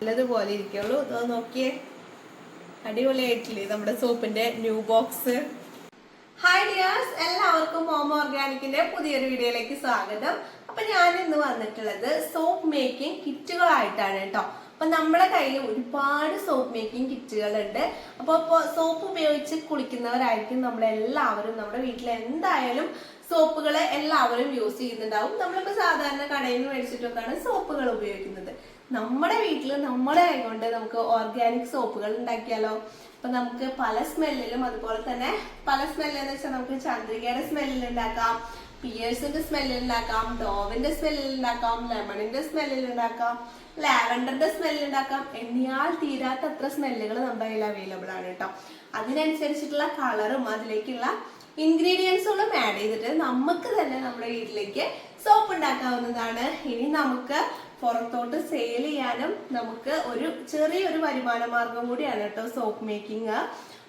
നല്ലതുപോലെ ഇരിക്കുള്ളൂ. ഇത് നോക്കിയേ. അടിപൊളിയായിട്ടില്ലേ നമ്മുടെ സോപ്പിന്റെ ന്യൂ ബോക്സ്. ഹായ് ഡിയേഴ്സ് എല്ലാവർക്കും ഹോം ഓർഗാനിക്കിന്റെ പുതിയൊരു വീഡിയോയിലേക്ക് സ്വാഗതം. അപ്പൊ ഞാൻ ഇന്ന് വന്നിട്ടുള്ളത് സോപ്പ് മേക്കിംഗ് കിറ്റുകളായിട്ടാണ് കേട്ടോ. അപ്പൊ നമ്മുടെ കയ്യിൽ ഒരുപാട് സോപ്പ് മേക്കിംഗ് കിറ്റുകളുണ്ട്. അപ്പോൾ സോപ്പ് ഉപയോഗിച്ച് കുളിക്കുന്നവരായിരിക്കും നമ്മളെല്ലാവരും. നമ്മുടെ വീട്ടിൽ എന്തായാലും സോപ്പുകൾ എല്ലാവരും യൂസ് ചെയ്യുന്നുണ്ടാവും. നമ്മളിപ്പോൾ സാധാരണ കടയിൽ നിന്ന് മേടിച്ചിട്ടൊക്കെയാണ് സോപ്പുകൾ ഉപയോഗിക്കുന്നത്. നമ്മുടെ വീട്ടിൽ നമ്മുടെ ആയതുകൊണ്ട് കൊണ്ട് നമുക്ക് ഓർഗാനിക് സോപ്പുകൾ ഉണ്ടാക്കിയാലോ? അപ്പൊ നമുക്ക് പല സ്മെല്ലിലും അതുപോലെ തന്നെ പല സ്മെല്ലെന്ന് വെച്ചാൽ നമുക്ക് ചന്ദ്രികയുടെ സ്മെല്ലിൽ ഉണ്ടാക്കാം പിയേഴ്സിന്റെ സ്മെല്ലിൽ ഉണ്ടാക്കാം ഡോവിന്റെ സ്മെല്ലിൽ ഉണ്ടാക്കാം ലെമണിന്റെ സ്മെല്ലിൽ ഉണ്ടാക്കാം ലാവൻഡറിന്റെ സ്മെല്ലിൽ ഉണ്ടാക്കാം. എണ്ണിയാൽ തീരാത്തത്ര സ്മെല്ലുകൾ നമ്മുടെ കയ്യിൽ അവൈലബിൾ ആണ് കേട്ടോ. അതിനനുസരിച്ചിട്ടുള്ള കളറും അതിലേക്കുള്ള ഇൻഗ്രീഡിയൻസുകളും ആഡ് ചെയ്തിട്ട് നമുക്ക് തന്നെ നമ്മുടെ വീട്ടിലേക്ക് സോപ്പ് ഉണ്ടാക്കാവുന്നതാണ്. ഇനി നമുക്ക് പുറത്തോട്ട് സെയിൽ ചെയ്യാനും നമുക്ക് ഒരു ചെറിയൊരു വരുമാന മാർഗം കൂടിയാണ് കേട്ടോ സോപ്പ് മേക്കിംഗ്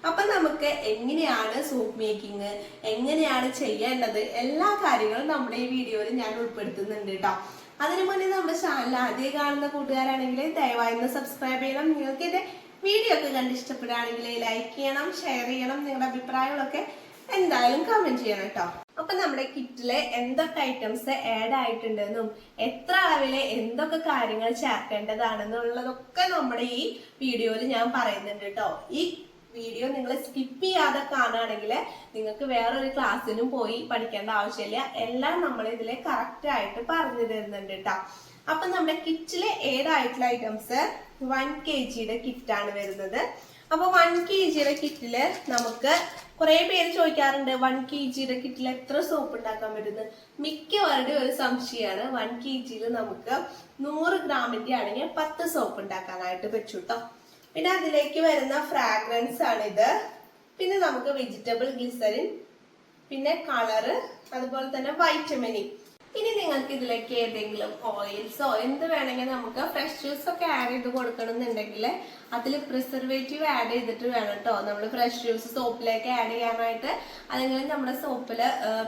അപ്പൊ നമുക്ക് എങ്ങനെയാണ് സോപ്പ് മേക്കിംഗ് എങ്ങനെയാണ് ചെയ്യേണ്ടത്? എല്ലാ കാര്യങ്ങളും നമ്മുടെ ഈ വീഡിയോയിൽ ഞാൻ ഉൾപ്പെടുത്തുന്നുണ്ട് കേട്ടോ. അതിനു മുന്നേ നമ്മുടെ ചാനൽ ആദ്യം കാണുന്ന കൂട്ടുകാരാണെങ്കിൽ ദയവായി ഒന്ന് സബ്സ്ക്രൈബ് ചെയ്യണം. നിങ്ങൾക്ക് ഇത് വീഡിയോ ഒക്കെ കണ്ട് ഇഷ്ടപ്പെടുകയാണെങ്കിൽ ലൈക്ക് ചെയ്യണം ഷെയർ ചെയ്യണം. നിങ്ങളുടെ അഭിപ്രായങ്ങളൊക്കെ എന്തായാലും കമന്റ് ചെയ്യണം കേട്ടോ. അപ്പൊ നമ്മുടെ കിറ്റിൽ എന്തൊക്കെ ഐറ്റംസ് ആഡ് ആയിട്ടുണ്ടെന്നും എത്ര അളവിലെ എന്തൊക്കെ കാര്യങ്ങൾ ചേർക്കേണ്ടതാണെന്നുള്ളതൊക്കെ നമ്മുടെ ഈ വീഡിയോയിൽ ഞാൻ പറയുന്നുണ്ട് കേട്ടോ ഈ വീഡിയോ നിങ്ങൾ സ്കിപ്പ് ചെയ്യാതെ കാണുകയാണെങ്കിൽ നിങ്ങൾക്ക് വേറൊരു ക്ലാസ്സിനും പോയി പഠിക്കേണ്ട ആവശ്യമില്ല. എല്ലാം നമ്മൾ ഇതിലെ കറക്റ്റ് ആയിട്ട് പറഞ്ഞു തരുന്നുണ്ട് കേട്ടോ അപ്പൊ നമ്മുടെ കിറ്റിലെ ഏതായിട്ടുള്ള ഐറ്റംസ് വൺ കെ ജിയുടെ കിറ്റാണ് വരുന്നത്. അപ്പൊ വൺ കെ ജിയുടെ കിറ്റിൽ നമുക്ക് കുറെ പേര് ചോദിക്കാറുണ്ട് വൺ കെ ജിയുടെ കിറ്റിൽ എത്ര സോപ്പ് ഉണ്ടാക്കാൻ പറ്റുന്നത് മിക്കവരുടെ ഒരു സംശയമാണ്. വൺ കെ ജിയിൽ നമുക്ക് നൂറ് ഗ്രാമിന്റെ ആണെങ്കിൽ പത്ത് സോപ്പ് ഉണ്ടാക്കാനായിട്ട് പറ്റും കേട്ടോ പിന്നെ അതിലേക്ക് വരുന്ന ഫ്രാഗ്രൻസ് ആണിത് പിന്നെ നമുക്ക് വെജിറ്റബിൾ ഗ്ലിസറിൻ പിന്നെ കളറ് അതുപോലെ തന്നെ വൈറ്റമിനി ഇനി നിങ്ങൾക്ക് ഇതിലേക്ക് ഏതെങ്കിലും ഓയിൽസോ എന്ത് വേണമെങ്കിൽ നമുക്ക് ഫ്രഷ് ജ്യൂസ് ഒക്കെ ആഡ് ചെയ്ത് കൊടുക്കണമെന്നുണ്ടെങ്കിൽ അതിൽ പ്രിസർവേറ്റീവ് ആഡ് ചെയ്തിട്ട് വേണം കേട്ടോ നമ്മൾ ഫ്രഷ് ജ്യൂസ് സോപ്പിലേക്ക് ആഡ് ചെയ്യാനായിട്ട്. അല്ലെങ്കിൽ നമ്മുടെ സോപ്പിൽ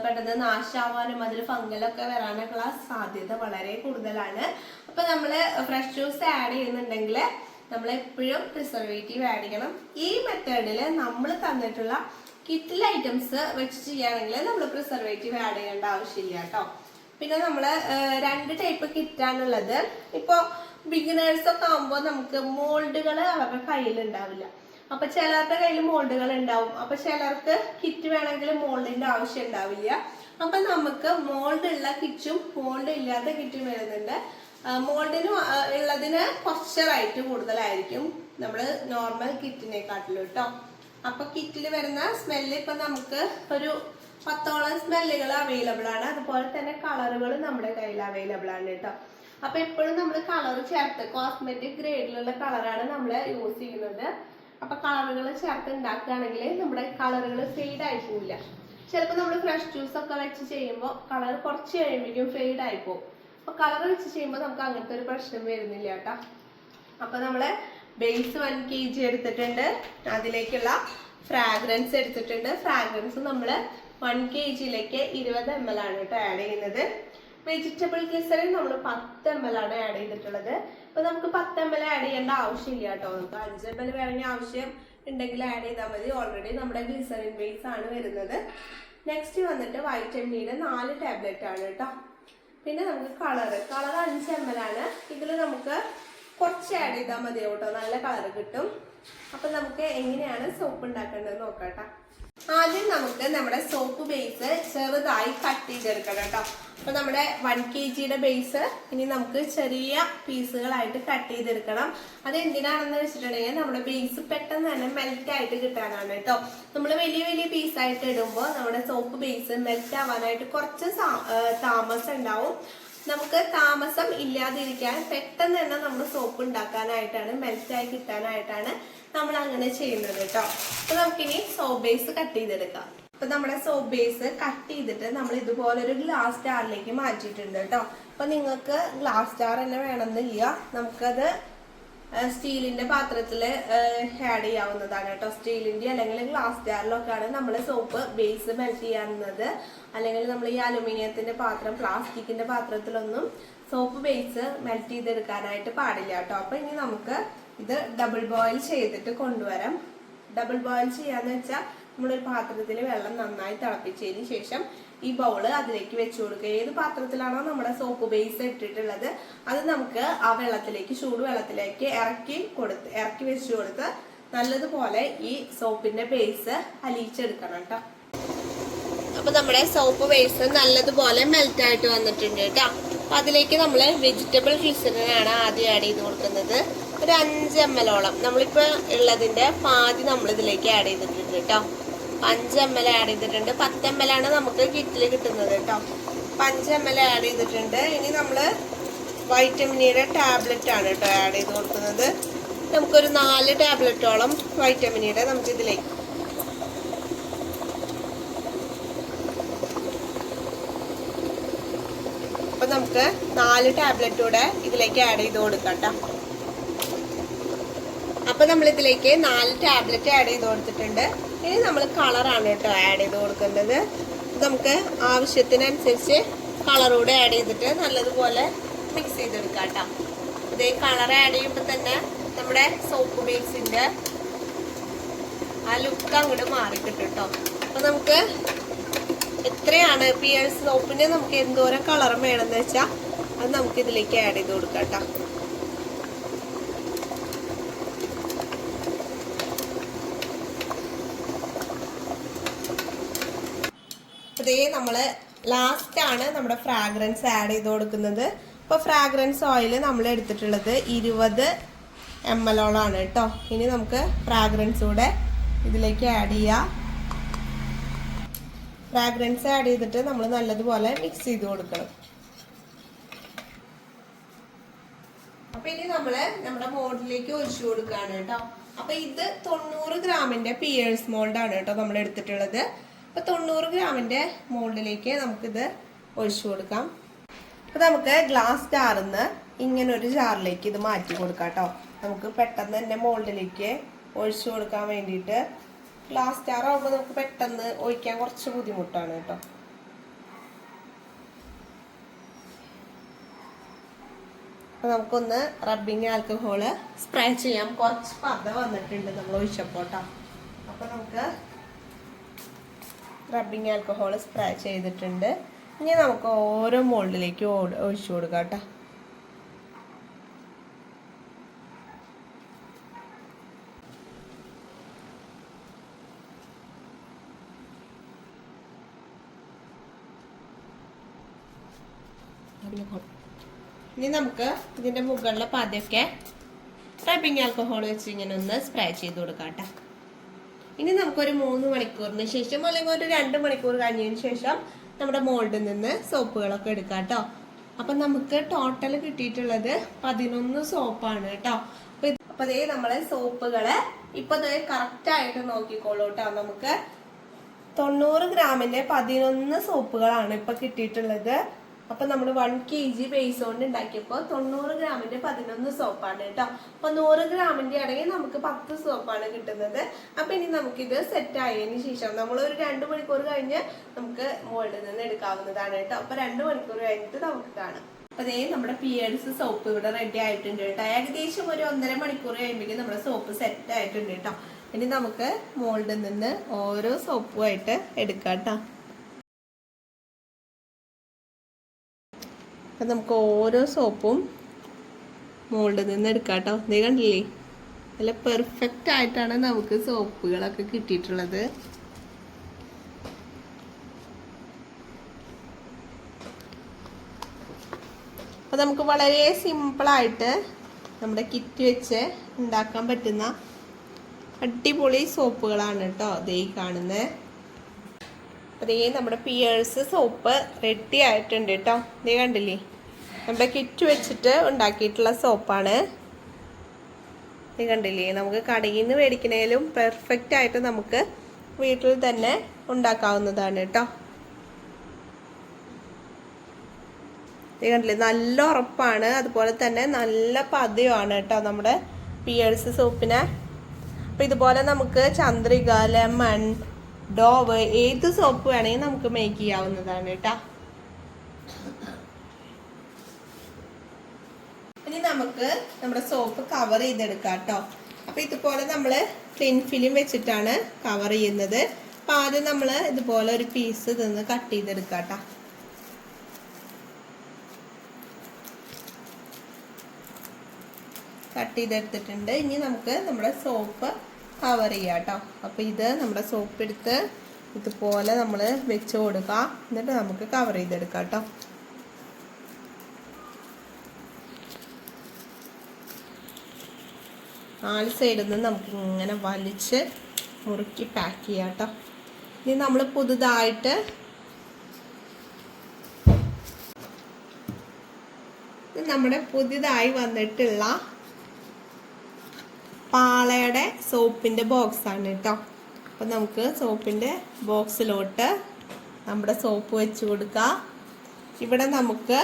പെട്ടെന്ന് നാശാവാനും അതിൽ ഫംഗലൊക്കെ വരാനൊക്കെയുള്ള സാധ്യത വളരെ കൂടുതലാണ്. അപ്പൊ നമ്മൾ ഫ്രഷ് ജ്യൂസ് ആഡ് ചെയ്യുന്നുണ്ടെങ്കിൽ നമ്മൾ എപ്പോഴും പ്രിസർവേറ്റീവ് ആഡ് ചെയ്യണം. ഈ മെത്തേഡിൽ നമ്മൾ തന്നിട്ടുള്ള കിറ്റിൽ ഐറ്റംസ് വെച്ച് ചെയ്യുകയാണെങ്കിൽ നമ്മൾ പ്രിസർവേറ്റീവ് ആഡ് ചെയ്യേണ്ട ആവശ്യമില്ല കേട്ടോ പിന്നെ നമ്മൾ രണ്ട് ടൈപ്പ് കിറ്റാണുള്ളത്. ഇപ്പോൾ ബിഗിനേഴ്സ് ഒക്കെ ആകുമ്പോൾ നമുക്ക് മോൾഡുകൾ അവരുടെ കയ്യിൽ ഉണ്ടാവില്ല അപ്പൊ ചിലരുടെ കയ്യിൽ മോൾഡുകൾ ഉണ്ടാവും അപ്പൊ ചിലർക്ക് കിറ്റ് വേണമെങ്കിൽ മോൾഡിന്റെ ആവശ്യം ഉണ്ടാവില്ല. അപ്പൊ നമുക്ക് മോൾഡ് ഉള്ള കിറ്റും മോൾഡ് ഇല്ലാത്ത കിറ്റും വരുന്നുണ്ട്. മോൾഡിന് ഉള്ളതിന് കുറച്ച് റേറ്റ് കൂടുതലായിരിക്കും നമ്മൾ നോർമൽ കിറ്റിനെക്കാട്ടിലും കേട്ടോ അപ്പൊ കിറ്റിൽ വരുന്ന സ്മെല്ല് ഇപ്പൊ നമുക്ക് ഒരു പത്തോളം സ്മെല്ലുകൾ അവൈലബിൾ ആണ്. അതുപോലെ തന്നെ കളറുകൾ നമ്മുടെ കയ്യിൽ അവൈലബിൾ ആണ് കേട്ടോ. അപ്പൊ എപ്പോഴും നമ്മൾ കളർ ചേർത്ത് കോസ്മെറ്റിക് ഗ്രേഡിലുള്ള കളറാണ് നമ്മൾ യൂസ് ചെയ്യുന്നത്. അപ്പൊ കളറുകൾ ചേർത്ത് ഉണ്ടാക്കുകയാണെങ്കിൽ നമ്മുടെ കളറുകൾ ഫെയ്ഡ് ആയി പോവില്ല ചിലപ്പോൾ നമ്മൾ ഫ്രഷ് ജ്യൂസ് ഒക്കെ വെച്ച് ചെയ്യുമ്പോൾ കളർ കുറച്ച് കഴിയുമ്പോഴേക്കും ഫെയ്ഡ് ആയി പോകും അപ്പൊ കളർ വെച്ച് ചെയ്യുമ്പോൾ നമുക്ക് അങ്ങനത്തെ ഒരു പ്രശ്നം വരുന്നില്ല കേട്ടോ. അപ്പൊ നമ്മൾ ബേസ് വൺ കെ ജി എടുത്തിട്ടുണ്ട്. അതിലേക്കുള്ള ഫ്രാഗ്രൻസ് എടുത്തിട്ടുണ്ട്. ഫ്രാഗ്രൻസ് നമ്മൾ വൺ കെ ജിയിലേക്ക് ഇരുപത് എം എൽ ആണ് കേട്ടോ ആഡ് ചെയ്യുന്നത്. വെജിറ്റബിൾ ഗ്ലിസറിൻ നമ്മൾ പത്ത് എം എൽ ആണ് ആഡ് ചെയ്തിട്ടുള്ളത്. അപ്പൊ നമുക്ക് പത്ത് എം എൽ ആഡ് ചെയ്യേണ്ട ആവശ്യമില്ല കേട്ടോ. നമുക്ക് അഞ്ച് എം എൽ വേണമെങ്കിൽ ആവശ്യം ഉണ്ടെങ്കിൽ ആഡ് ചെയ്താൽ മതി. ഓൾറെഡി നമ്മുടെ ഗ്ലിസറിൻ ബേസ് ആണ് വരുന്നത്. നെക്സ്റ്റ് വന്നിട്ട് വൈറ്റമിനിയുടെ നാല് ടാബ്ലറ്റ് ആണ് കേട്ടോ. പിന്നെ നമുക്ക് കളർ കളർ അഞ്ച് എം എൽ ആണ്. ഇതിൽ നമുക്ക് കുറച്ച് ആഡ് ചെയ്താൽ മതി കേട്ടോ. നല്ല കളർ കിട്ടും. അപ്പൊ നമുക്ക് എങ്ങനെയാണ് സോപ്പ് ഉണ്ടാക്കേണ്ടത് നോക്കാം കേട്ടോ. ആദ്യം നമുക്ക് നമ്മുടെ സോപ്പ് ബേസ് ചെറുതായി കട്ട് ചെയ്തെടുക്കണം കേട്ടോ. അപ്പൊ നമ്മുടെ വൺ കെ ജിയുടെ ബേസ് ഇനി നമുക്ക് ചെറിയ പീസുകളായിട്ട് കട്ട് ചെയ്തെടുക്കണം. അത് എന്തിനാണെന്ന് വെച്ചിട്ടുണ്ടെങ്കിൽ നമ്മുടെ ബേസ് പെട്ടെന്ന് തന്നെ മെൽറ്റ് ആയിട്ട് കിട്ടാനാണ് കേട്ടോ. നമ്മൾ വലിയ വലിയ പീസായിട്ട് ഇടുമ്പോൾ നമ്മുടെ സോപ്പ് ബേസ് മെൽറ്റ് ആവാനായിട്ട് കുറച്ച് താമസം ഉണ്ടാവും. നമുക്ക് താമസം ഇല്ലാതിരിക്കാൻ പെട്ടെന്ന് തന്നെ നമ്മൾ സോപ്പ് ഉണ്ടാക്കാനായിട്ടാണ് മെൽറ്റായി കിട്ടാനായിട്ടാണ് നമ്മൾ അങ്ങനെ ചെയ്യുന്നത് കേട്ടോ. അപ്പൊ നമുക്കിനി സോപ്പ് ബേസ് കട്ട് ചെയ്തെടുക്കാം. അപ്പൊ നമ്മുടെ സോപ്പ് ബേസ് കട്ട് ചെയ്തിട്ട് നമ്മൾ ഇതുപോലെ ഒരു ഗ്ലാസ് ജാറിലേക്ക് മാറ്റിയിട്ടുണ്ട് കേട്ടോ. അപ്പൊ നിങ്ങൾക്ക് ഗ്ലാസ് ജാർ തന്നെ വേണമെന്നില്ല. നമുക്കത് സ്റ്റീലിന്റെ പാത്രത്തിൽ ആഡ് ചെയ്യാവുന്നതാണ് കേട്ടോ. സ്റ്റീലിന്റെ അല്ലെങ്കിൽ ഗ്ലാസ് ജാറിലൊക്കെയാണ് നമ്മൾ സോപ്പ് ബേസ് മെൽറ്റ് ചെയ്യാവുന്നത് അല്ലെങ്കിൽ നമ്മൾ ഈ അലുമിനിയത്തിന്റെ പാത്രം പ്ലാസ്റ്റിക്കിന്റെ പാത്രത്തിലൊന്നും സോപ്പ് ബേസ് മെൽറ്റ് ചെയ്തെടുക്കാനായിട്ട് പാടില്ല കേട്ടോ. അപ്പൊ ഇനി നമുക്ക് ഇത് ഡബിൾ ബോയിൽ ചെയ്തിട്ട് കൊണ്ടുവരാം. ഡബിൾ ബോയിൽ ചെയ്യാന്ന് വെച്ചാൽ നമ്മളൊരു പാത്രത്തിൽ വെള്ളം നന്നായി തിളപ്പിച്ചതിന് ശേഷം ഈ ബൗൾ അതിലേക്ക് വെച്ചു കൊടുക്കുക. ഏത് പാത്രത്തിലാണോ നമ്മുടെ സോപ്പ് ബേസ് ഇട്ടിട്ടുള്ളത് അത് നമുക്ക് ആ വെള്ളത്തിലേക്ക് ചൂടുവെള്ളത്തിലേക്ക് ഇറക്കി കൊടുത്ത് ഇറക്കി വെച്ചു കൊടുത്ത് നല്ലതുപോലെ ഈ സോപ്പിന്റെ ബേസ് അലിയിച്ചെടുക്കണം കേട്ടോ. അപ്പൊ നമ്മുടെ സോപ്പ് ബേസ് നല്ലതുപോലെ മെൽറ്റ് ആയിട്ട് വന്നിട്ടുണ്ട് കേട്ടോ. അപ്പൊ അതിലേക്ക് നമ്മൾ വെജിറ്റബിൾ ഗ്ലിസറിനാണ് ആദ്യം ആഡ് ചെയ്ത് കൊടുക്കുന്നത്. ഒരു അഞ്ച് എം എല്ലോളം നമ്മളിപ്പോ ഉള്ളതിന്റെ പാതി നമ്മൾ ഇതിലേക്ക് ആഡ് ചെയ്തിട്ടുണ്ട് കേട്ടോ. അഞ്ച് എം എൽ ആഡ് ചെയ്തിട്ടുണ്ട്. പത്ത് എം എൽ ആണ് നമുക്ക് കിറ്റിൽ കിട്ടുന്നത് കേട്ടോ. അപ്പം അഞ്ച് എം എൽ ആഡ് ചെയ്തിട്ടുണ്ട്. ഇനി നമ്മൾ വൈറ്റമിനിയുടെ ടാബ്ലറ്റ് ആണ് കേട്ടോ ആഡ് ചെയ്ത് കൊടുക്കുന്നത്. നമുക്കൊരു നാല് ടാബ്ലറ്റോളം വൈറ്റമിനിയുടെ നമുക്ക് ഇതിലേക്ക് അപ്പം നമുക്ക് നാല് ടാബ്ലറ്റ് കൂടെ ഇതിലേക്ക് ആഡ് ചെയ്ത് കൊടുക്കാം കേട്ടോ. അപ്പം നമ്മളിതിലേക്ക് നാല് ടാബ്ലറ്റ് ആഡ് ചെയ്ത് കൊടുത്തിട്ടുണ്ട്. ഇനി നമ്മൾ കളറാണ് കേട്ടോ ആഡ് ചെയ്ത് കൊടുക്കേണ്ടത്. നമുക്ക് ആവശ്യത്തിനനുസരിച്ച് കളർ കൂടെ ആഡ് ചെയ്തിട്ട് നല്ലതുപോലെ മിക്സ് ചെയ്തെടുക്കാം കേട്ടോ. ഇതേ കളർ ആഡ് ചെയ്യുമ്പോൾ തന്നെ നമ്മുടെ സോപ്പ് ബേസിന്റെ ആ ലുക്ക് അങ്ങോട്ട് മാറി കിട്ടും കേട്ടോ. അപ്പം നമുക്ക് എത്രയാണ് പിയേഴ്സ് സോപ്പിന് നമുക്ക് എന്തോരം കളറും വേണമെന്ന് വെച്ചാൽ അത് നമുക്ക് ഇതിലേക്ക് ആഡ് ചെയ്ത് കൊടുക്കാം കേട്ടോ. അതേ ലാസ്റ്റാണ് നമ്മുടെ ഫ്രാഗ്രൻസ് ആഡ് ചെയ്ത് കൊടുക്കുന്നത്. ഇപ്പൊ ഫ്രാഗ്രൻസ് ഓയിൽ നമ്മൾ എടുത്തിട്ടുള്ളത് ഇരുപത് എം എൽ ഓളാണ് കേട്ടോ ഇനി നമുക്ക് ഫ്രാഗ്രൻസ് കൂടെ ഇതിലേക്ക് ആഡ് ചെയ്യാം. ഫ്രാഗ്രൻസ് ആഡ് ചെയ്തിട്ട് നമ്മൾ നല്ലതുപോലെ മിക്സ് ചെയ്ത് കൊടുക്കണം. അപ്പൊ ഇനി നമ്മൾ നമ്മുടെ മോൾഡിലേക്ക് ഒഴിച്ചു കൊടുക്കുകയാണ് കേട്ടോ അപ്പൊ ഇത് തൊണ്ണൂറ് ഗ്രാമിന്റെ പിയേഴ്സ് മോൾഡാണ് കേട്ടോ നമ്മൾ എടുത്തിട്ടുള്ളത്. അപ്പൊ തൊണ്ണൂറ് ഗ്രാമിന്റെ മോൾഡിലേക്ക് നമുക്കിത് ഒഴിച്ചു കൊടുക്കാം. അപ്പോൾ നമുക്ക് ഗ്ലാസ് ജാറിന്ന് ഇങ്ങനെ ഒരു ജാറിലേക്ക് ഇത് മാറ്റി കൊടുക്കാം കേട്ടോ നമുക്ക് പെട്ടെന്ന് തന്നെ മോൾഡിലേക്ക് ഒഴിച്ചു കൊടുക്കാൻ വേണ്ടിയിട്ട് ഗ്ലാസ് ജാർ ആകുമ്പോൾ നമുക്ക് പെട്ടെന്ന് ഒഴിക്കാൻ കുറച്ച് ബുദ്ധിമുട്ടാണ് കേട്ടോ അപ്പോൾ നമുക്കൊന്ന് റബ്ബിങ് ആൽക്കഹോൾ സ്പ്രേ ചെയ്യാം. കുറച്ച് പത വന്നിട്ടുണ്ട് നമ്മൾ ഒഴിച്ചപ്പോൾ കേട്ടോ അപ്പൊ നമുക്ക് റബ്ബിങ് ആൽക്കഹോൾ സ്പ്രേ ചെയ്തിട്ടുണ്ട്. ഇനി നമുക്ക് ഓരോ മോൾഡിലേക്ക് ഒഴിച്ചു കൊടുക്കാം കേട്ടോ. ഇനി നമുക്ക് ഇതിന്റെ മുകളിലെ പതയൊക്കെ റബ്ബിംഗ് ആൽക്കഹോൾ വെച്ച് ഇങ്ങനെ ഒന്ന് സ്പ്രേ ചെയ്ത് കൊടുക്കാം കേട്ടോ. ഇനി നമുക്കൊരു മൂന്ന് മണിക്കൂറിന് ശേഷം അല്ലെങ്കിൽ ഒരു രണ്ട് മണിക്കൂർ കഴിഞ്ഞതിന് ശേഷം നമ്മുടെ മോൾഡിൽ നിന്ന് സോപ്പുകളൊക്കെ എടുക്കാം കേട്ടോ. അപ്പം നമുക്ക് ടോട്ടൽ കിട്ടിയിട്ടുള്ളത് പതിനൊന്ന് സോപ്പാണ് കേട്ടോ. അപ്പൊ ഇതേ നമ്മളെ സോപ്പുകൾ ഇപ്പൊ കറക്റ്റ് ആയിട്ട് നോക്കിക്കോളൂ കേട്ടോ. നമുക്ക് തൊണ്ണൂറ് ഗ്രാമിന്റെ പതിനൊന്ന് സോപ്പുകളാണ് ഇപ്പൊ കിട്ടിയിട്ടുള്ളത്. അപ്പൊ നമ്മൾ വൺ കെ ജി ബേസ് കൊണ്ട് ഉണ്ടാക്കിയപ്പോൾ തൊണ്ണൂറ് ഗ്രാമിന്റെ പതിനൊന്ന് സോപ്പാണ് കേട്ടോ. അപ്പൊ നൂറ് ഗ്രാമിന്റെ ആണെങ്കിൽ നമുക്ക് പത്ത് സോപ്പാണ് കിട്ടുന്നത്. അപ്പൊ ഇനി നമുക്കിത് സെറ്റ് ആയതിന് ശേഷം നമ്മൾ ഒരു രണ്ട് മണിക്കൂർ കഴിഞ്ഞ് നമുക്ക് മുകളിൽ നിന്ന് എടുക്കാവുന്നതാണ് കേട്ടോ. അപ്പൊ രണ്ട് മണിക്കൂർ കഴിഞ്ഞിട്ട് നമുക്ക് കാണാം. അതേ നമ്മുടെ പിയേഴ്സ് സോപ്പ് ഇവിടെ റെഡി ആയിട്ടുണ്ട് കേട്ടോ. ഏകദേശം ഒരു ഒന്നര മണിക്കൂർ കഴിയുമ്പോഴേക്കും നമ്മുടെ സോപ്പ് സെറ്റ് ആയിട്ടുണ്ട് കേട്ടോ. ഇനി നമുക്ക് മോൾഡിൽ നിന്ന് ഓരോ സോപ്പുമായിട്ട് എടുക്കാം കേട്ടോ. അപ്പം നമുക്ക് ഓരോ സോപ്പും മോൾഡിൽ നിന്ന് എടുക്കാം കേട്ടോ. നീ കണ്ടില്ലേ? നല്ല പെർഫെക്റ്റ് ആയിട്ടാണ് നമുക്ക് സോപ്പുകളൊക്കെ കിട്ടിയിട്ടുള്ളത്. അപ്പോൾ നമുക്ക് വളരെ സിമ്പിളായിട്ട് നമ്മുടെ കിറ്റ് വെച്ച് ഉണ്ടാക്കാൻ പറ്റുന്ന അടിപൊളി സോപ്പുകളാണ് കേട്ടോ ദേ കാണുന്നത് അതേ നമ്മുടെ പിയേഴ്സ് സോപ്പ് റെഡി ആയിട്ടുണ്ട് കേട്ടോ. ദേ കണ്ടില്ലേ? നമ്മുടെ കിറ്റ് വെച്ചിട്ട് ഉണ്ടാക്കിയിട്ടുള്ള സോപ്പാണ്. കണ്ടില്ലേ? നമുക്ക് കടയിൽ നിന്ന് മേടിക്കണേലും പെർഫെക്റ്റ് ആയിട്ട് നമുക്ക് വീട്ടിൽ തന്നെ ഉണ്ടാക്കാവുന്നതാണ് കേട്ടോ. ദേ കണ്ടില്ലേ? നല്ല ഉറപ്പാണ്. അതുപോലെ തന്നെ നല്ല പതയുമാണ് കേട്ടോ നമ്മുടെ പിയേഴ്സ് സോപ്പിനെ അപ്പോൾ ഇതുപോലെ നമുക്ക് ചന്ദ്രിക ലെമൺ ഡോവ് ഏത് സോപ്പ് വേണമെങ്കിൽ നമുക്ക് മേക്ക് ചെയ്യാവുന്നതാണ് കേട്ടോ. ഇനി നമുക്ക് നമ്മുടെ സോപ്പ് കവർ ചെയ്തെടുക്കാം കേട്ടോ അപ്പോൾ ഇതുപോലെ നമ്മൾ ക്ലിൻ ഫിലിം വെച്ചിട്ടാണ് കവർ ചെയ്യുന്നത്. അപ്പൊ ആദ്യം നമ്മൾ ഇതുപോലെ ഒരു പീസ് ഇതൊന്ന് കട്ട് ചെയ്തെടുക്കാം കേട്ടോ കട്ട് ചെയ്തെടുത്തിട്ടുണ്ട്. ഇനി നമുക്ക് നമ്മുടെ സോപ്പ് കവർ ചെയ്യാം കേട്ടോ അപ്പോൾ ഇത് നമ്മുടെ സോപ്പ് എടുത്ത് ഇതുപോലെ നമ്മൾ വെച്ച് കൊടുക്കാം. എന്നിട്ട് നമുക്ക് കവർ ചെയ്തെടുക്കാം കേട്ടോ നാല് സൈഡിൽ നിന്ന് നമുക്ക് ഇങ്ങനെ വലിച്ച് മുറുക്കി പാക്ക് ചെയ്യാം കേട്ടോ ഇനി നമ്മൾ പുതുതായിട്ട് നമ്മുടെ പുതിയതായി വന്നിട്ടുള്ള പാളയുടെ സോപ്പിന്റെ ബോക്സ് ആണ് കേട്ടോ അപ്പം നമുക്ക് സോപ്പിന്റെ ബോക്സിലോട്ട് നമ്മുടെ സോപ്പ് വെച്ച് കൊടുക്കുക ഇവിടെ നമുക്ക്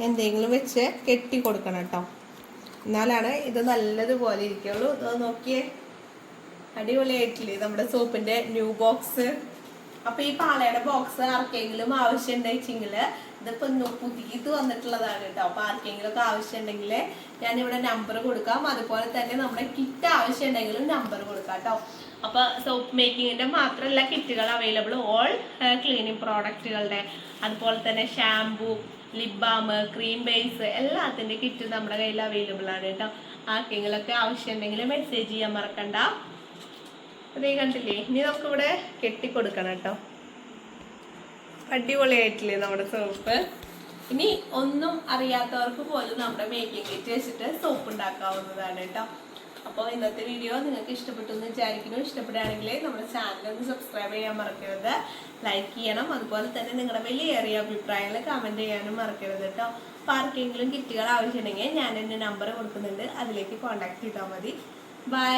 എന്തെങ്കിലും വെച്ച് കെട്ടി കൊടുക്കണം കേട്ടോ എന്നാലാണ് ഇത് നല്ലതുപോലെ ഇരിക്കുള്ളൂ. ഇത് നോക്കിയേ. അടിപൊളിയായിട്ടില്ലേ നമ്മുടെ സോപ്പിന്റെ ന്യൂ ബോക്സ്. അപ്പൊ ഈ പാളയുടെ ബോക്സ് ആർക്കെങ്കിലും ആവശ്യം ഉണ്ടെങ്കിൽ ഇതിപ്പോ പുതിയത് വന്നിട്ടുള്ളതാണ് കേട്ടോ. അപ്പൊ ആർക്കെങ്കിലും ഒക്കെ ആവശ്യം ഉണ്ടെങ്കിൽ ഞാൻ ഇവിടെ നമ്പർ കൊടുക്കാം. അതുപോലെ തന്നെ നമ്മുടെ കിറ്റ് ആവശ്യം ഉണ്ടെങ്കിലും നമ്പർ കൊടുക്കാം കേട്ടോ. അപ്പൊ സോപ്പ് മേക്കിങ്ങിന്റെ മാത്രമല്ല കിറ്റുകൾ അവൈലബിൾ ഓൾ ക്ലീനിങ് പ്രോഡക്റ്റുകളുടെ അതുപോലെ തന്നെ shampoo lip balm cream base എല്ലാത്തിന്റെ കിറ്റ് നമ്മുടെ കയ്യിൽ അവൈലബിൾ ആണ് കേട്ടോ. ആർക്കെങ്കിലൊക്കെ ആവശ്യം ഉണ്ടെങ്കിൽ മെസ്സേജ് ചെയ്യാൻ മറക്കണ്ട. അതേ കണ്ടില്ലേ ഇനി നമുക്ക് ഇവിടെ കെട്ടിക്കൊടുക്കണം കേട്ടോ. അടിപൊളിയായിട്ടില്ലേ നമ്മുടെ സോപ്പ് ഇനി ഒന്നും അറിയാത്തവർക്ക് പോലും നമ്മുടെ മേക്കിംഗ് കിറ്റ് വെച്ചിട്ട് സോപ്പ് ഉണ്ടാക്കാവുന്നതാണ് കേട്ടോ. അപ്പോൾ ഇന്നത്തെ വീഡിയോ നിങ്ങൾക്ക് ഇഷ്ടപ്പെട്ടു എന്ന് വിചാരിക്കുന്നു. ഇഷ്ടപ്പെടുകയാണെങ്കിൽ നമ്മുടെ ചാനൽ ഒന്ന് സബ്സ്ക്രൈബ് ചെയ്യാൻ മറക്കരുത്. ലൈക്ക് ചെയ്യണം. അതുപോലെ തന്നെ നിങ്ങളുടെ വലിയേറിയ അഭിപ്രായങ്ങൾ കമന്റ് ചെയ്യാനും മറക്കരുത് കേട്ടോ. അപ്പോൾ ആർക്കെങ്കിലും കിറ്റുകൾ ആവശ്യമുണ്ടെങ്കിൽ ഞാൻ എന്റെ നമ്പർ കൊടുക്കുന്നുണ്ട്. അതിലേക്ക് കോൺടാക്ട് ചെയ്താൽ മതി. ബൈ